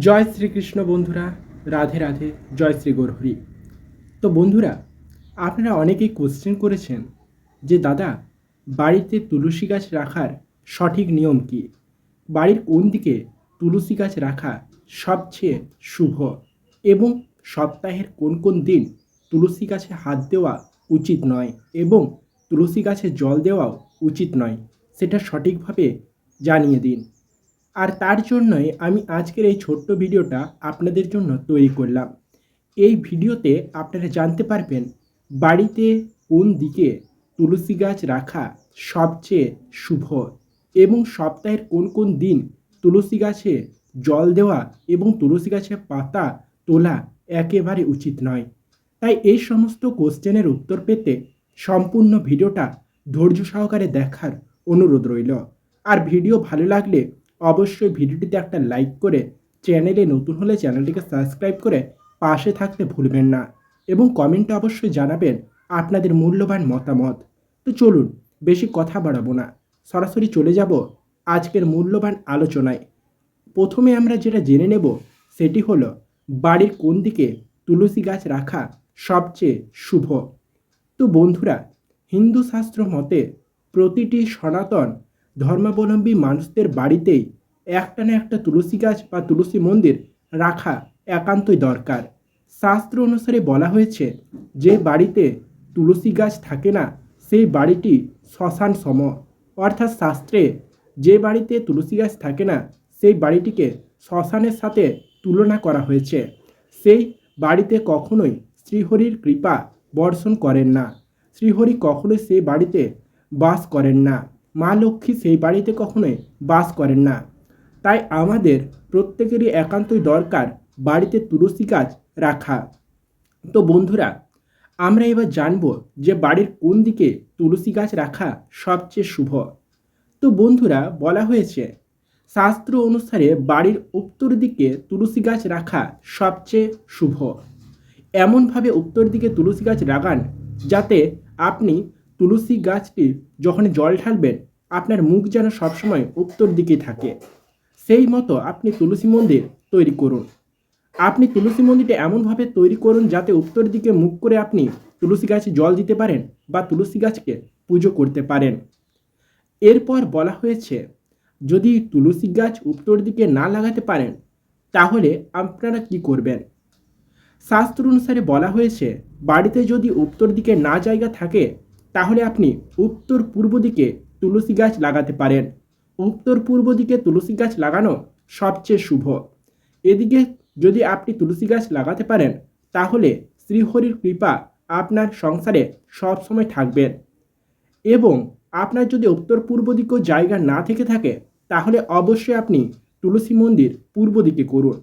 জয় শ্রীকৃষ্ণ বন্ধুরা, রাধে রাধে, জয় শ্রী গৌরহরি তো বন্ধুরা, আপনারা অনেকেই কোশ্চেন করেছেন যে, দাদা, বাড়িতে তুলসী গাছ রাখার সঠিক নিয়ম কি? বাড়ির কোন দিকে তুলসী গাছ রাখা সবচেয়ে শুভ? এবং সপ্তাহের কোন কোন দিন তুলসী গাছে হাত দেওয়া উচিত নয় এবং তুলসী গাছে জল দেওয়াও উচিত নয়? সেটা সঠিকভাবে জানিয়ে দিন। আর তার জন্যই আমি আজকের এই ছোট্ট ভিডিওটা আপনাদের জন্য তৈরি করলাম। এই ভিডিওতে আপনারা জানতে পারবেন, বাড়িতে কোন দিকে তুলসী গাছ রাখা সবচেয়ে শুভ এবং সপ্তাহের কোন কোন দিন তুলসী গাছে জল দেওয়া এবং তুলসী গাছের পাতা তোলা একেবারে উচিত নয়। তাই এই সমস্ত কোশ্চেনের উত্তর পেতে সম্পূর্ণ ভিডিওটা ধৈর্য সহকারে দেখার অনুরোধ রইল। আর ভিডিও ভালো লাগলে অবশ্যই ভিডিওটিতে একটা লাইক করে চ্যানেলে নতুন হলে চ্যানেলটিকে সাবস্ক্রাইব করে পাশে থাকতে ভুলবেন না এবং কমেন্টে অবশ্যই জানাবেন আপনাদের মূল্যবান মতামত। তো চলুন, বেশি কথা বাড়াবো না। সরাসরি চলে যাব আজকের মূল্যবান আলোচনায়। প্রথমে আমরা যেটা জেনে নেব, সেটি হলো বাড়ির কোন দিকে তুলসী গাছ রাখা সবচেয়ে শুভ? তো বন্ধুরা, হিন্দু শাস্ত্র মতে প্রতিটি সনাতন ধর্মাবলম্বী মানুষদের বাড়িতেই একটা না একটা তুলসী গাছ বা তুলসী মন্দির রাখা একান্তই দরকার। শাস্ত্র অনুসারে বলা হয়েছে, যে বাড়িতে তুলসী গাছ থাকে না, সেই বাড়িটি শ্মশান সম। অর্থাৎ শাস্ত্রে, যে বাড়িতে তুলসী গাছ থাকে না, সেই বাড়িটিকে শ্মশানের সাথে তুলনা করা হয়েছে। সেই বাড়িতে কখনোই শ্রীহরির কৃপা বর্ষণ করেন না। শ্রীহরি কখনোই সেই বাড়িতে বাস করেন না। মা লক্ষ্মী সেই বাড়িতে কখনোই বাস করেন না। তাই আমাদের প্রত্যেকেরই একান্তই দরকার বাড়িতে তুলসী গাছ রাখা। তো বন্ধুরা, আমরা এবার জানব যে বাড়ির কোন দিকে তুলসী গাছ রাখা সবচেয়ে শুভ। তো বন্ধুরা, বলা হয়েছে, শাস্ত্র অনুসারে বাড়ির উত্তর দিকে তুলসী গাছ রাখা সবচেয়ে শুভ। এমনভাবে উত্তর দিকে তুলসী গাছ লাগান যাতে আপনি তুলসী গাছটি যখন জল ঢালবেন, আপনার মুখ যেন সবসময় উত্তর দিকে থাকে। সেই মতো আপনি তুলসী মন্দির তৈরি করুন। আপনি তুলসী মন্দিরটা এমনভাবে তৈরি করুন যাতে উত্তর দিকে মুখ করে আপনি তুলসী গাছে জল দিতে পারেন বা তুলসী গাছকে পুজো করতে পারেন। এরপর বলা হয়েছে, যদি তুলসী গাছ উত্তর দিকে না লাগাতে পারেন, তাহলে আপনারা কি করবেন? শাস্ত্র অনুসারে বলা হয়েছে, বাড়িতে যদি উত্তর দিকে না জায়গা থাকে তাহলে আপনি উত্তর পূর্ব দিকে তুলসী গাছ লাগাতে পারেন। উত্তর পূর্ব দিকে তুলসী গাছ লাগানো সবচেয়ে শুভ। এদিকে যদি আপনি তুলসী গাছ লাগাতে পারেন, তাহলে শ্রীহরির কৃপা আপনার সংসারে সবসময় থাকবেন এবং আপনার যদি উত্তর পূর্ব দিকেও জায়গা না থেকে থাকে, তাহলে অবশ্যই আপনি তুলসী মন্দির পূর্ব দিকে করুন।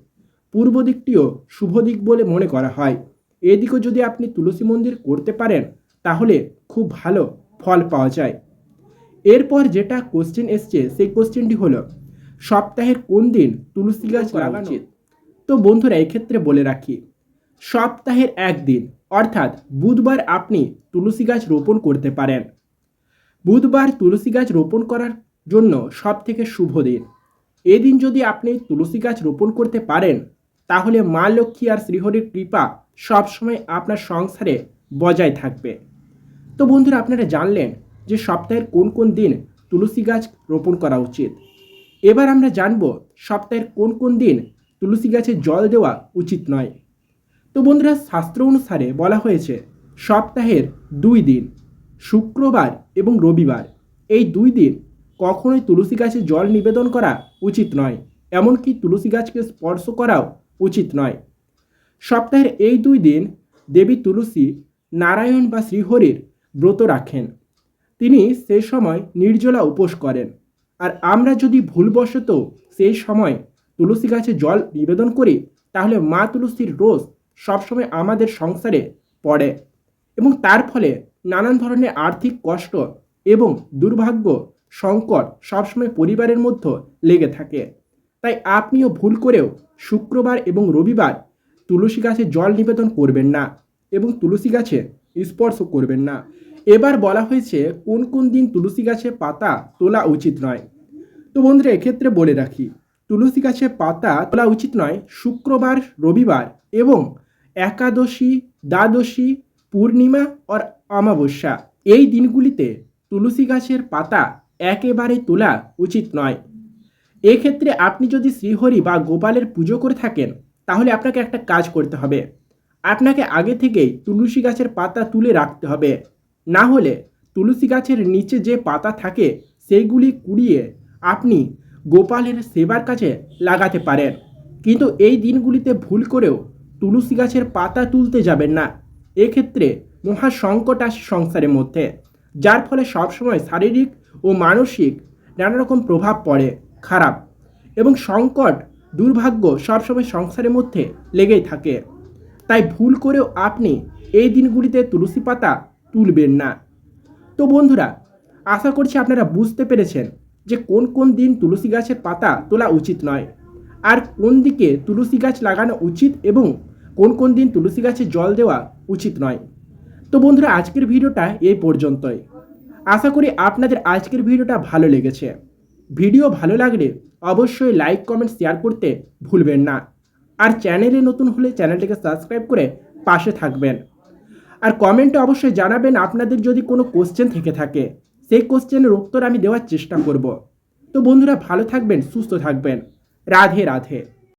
পূর্ব দিকটিও শুভ দিক বলে মনে করা হয়। এদিকেও যদি আপনি তুলসী মন্দির করতে পারেন তাহলে খুব ভালো ফল পাওয়া যায়। এরপর যেটা কোশ্চেন এসছে সেই কোশ্চেনটি হলো সপ্তাহের কোন দিন তুলসী গাছ লাগানো? উচিত? তো বন্ধুরা এক্ষেত্রে বলে রাখি সপ্তাহের একদিন অর্থাৎ বুধবার আপনি তুলসী গাছ রোপণ করতে পারেন। বুধবার তুলসী গাছ রোপণ করার জন্য সব থেকে শুভ দিন। এদিন যদি আপনি তুলসী গাছ রোপণ করতে পারেন তাহলে মা লক্ষ্মী আর শ্রীহরির কৃপা সবসময় আপনার সংসারে বজায় থাকবে। তো বন্ধুরা, আপনারা জানলেন যে সপ্তাহের কোন কোন দিন তুলসী গাছ রোপণ করা উচিত। এবার আমরা জানব সপ্তাহের কোন কোন দিন তুলসী গাছে জল দেওয়া উচিত নয়। তো বন্ধুরা, শাস্ত্র অনুসারে বলা হয়েছে, সপ্তাহের দুই দিন, শুক্রবার এবং রবিবার। এই দুই দিন কখনোই তুলসী গাছে জল নিবেদন করা উচিত নয়, এমনকি তুলসী গাছকে স্পর্শ করাও উচিত নয়। সপ্তাহের এই দুই দিন দেবী তুলসী, নারায়ণ বা শ্রীহরির ব্রত রাখেন। তিনি সেই সময় নির্জলা উপোস করেন। আর আমরা যদি ভুলবশত সেই সময় তুলসী গাছে জল নিবেদন করি, তাহলে মা তুলসীর রোজ সবসময় আমাদের সংসারে পড়ে এবং তার ফলে নানান ধরনের আর্থিক কষ্ট এবং দুর্ভাগ্য, সংকট সবসময় পরিবারের মধ্যে লেগে থাকে। তাই আপনিও ভুল করেও শুক্রবার এবং রবিবার তুলসী গাছে জল নিবেদন করবেন না এবং তুলসী গাছে স্পর্শ করবেন না। এবার বলা হয়েছে, কোন কোন দিন তুলসী গাছে পাতা তোলা উচিত নয়। তো বন্ধুরা, এক্ষেত্রে বলে রাখি, তুলসী গাছের পাতা তোলা উচিত নয়, শুক্রবার, রবিবার এবং একাদশী, দ্বাদশী, পূর্ণিমা আর অমাবস্যা। এই দিনগুলিতে তুলসী গাছের পাতা একেবারে তোলা উচিত নয়। এক্ষেত্রে আপনি যদি শ্রীহরি বা গোপালের পুজো করে থাকেন, তাহলে আপনাকে একটা কাজ করতে হবে। আপনাকে আগে থেকেই তুলসী গাছের পাতা তুলে রাখতে হবে। না হলে তুলসী গাছের নিচে যে পাতা থাকে, সেইগুলি কুড়িয়ে আপনি গোপালের সেবার কাছে লাগাতে পারেন। কিন্তু এই দিনগুলিতে ভুল করেও তুলসী গাছের পাতা তুলতে যাবেন না। এক্ষেত্রে মহা সংকট আসে সংসারের মধ্যে, যার ফলে সবসময় শারীরিক ও মানসিক নানা রকম প্রভাব পড়ে, খারাপ। এবং সংকট, দুর্ভাগ্য সবসময় সংসারের মধ্যে লেগেই থাকে। তাই ভুল করেও আপনি এই দিনগুলিতে তুলসী পাতা তুলবেন না। তো বন্ধুরা, আশা করছি আপনারা বুঝতে পেরেছেন যে কোন কোন দিন তুলসী গাছের পাতা তোলা উচিত নয়। আর কোন দিকে তুলসী গাছ লাগানো উচিত এবং কোন কোন দিন তুলসী গাছে জল দেওয়া উচিত নয়। তো বন্ধুরা, আজকের ভিডিওটা এই পর্যন্তই। আশা করি আপনাদের আজকের ভিডিওটা ভালো লেগেছে। ভিডিও ভালো লাগলে অবশ্যই লাইক, কমেন্ট, শেয়ার করতে ভুলবেন না। আর চ্যানেলে নতুন হলে চ্যানেলটিকে সাবস্ক্রাইব করে পাশে থাকবেন। আর কমেন্টে অবশ্যই জানাবেন আপনাদের যদি কোনো কোশ্চেন থেকে থাকে। সেই কোশ্চেনের উত্তর আমি দেওয়ার চেষ্টা করব। তো বন্ধুরা ভালো থাকবেন, সুস্থ থাকবেন। রাধে রাধে।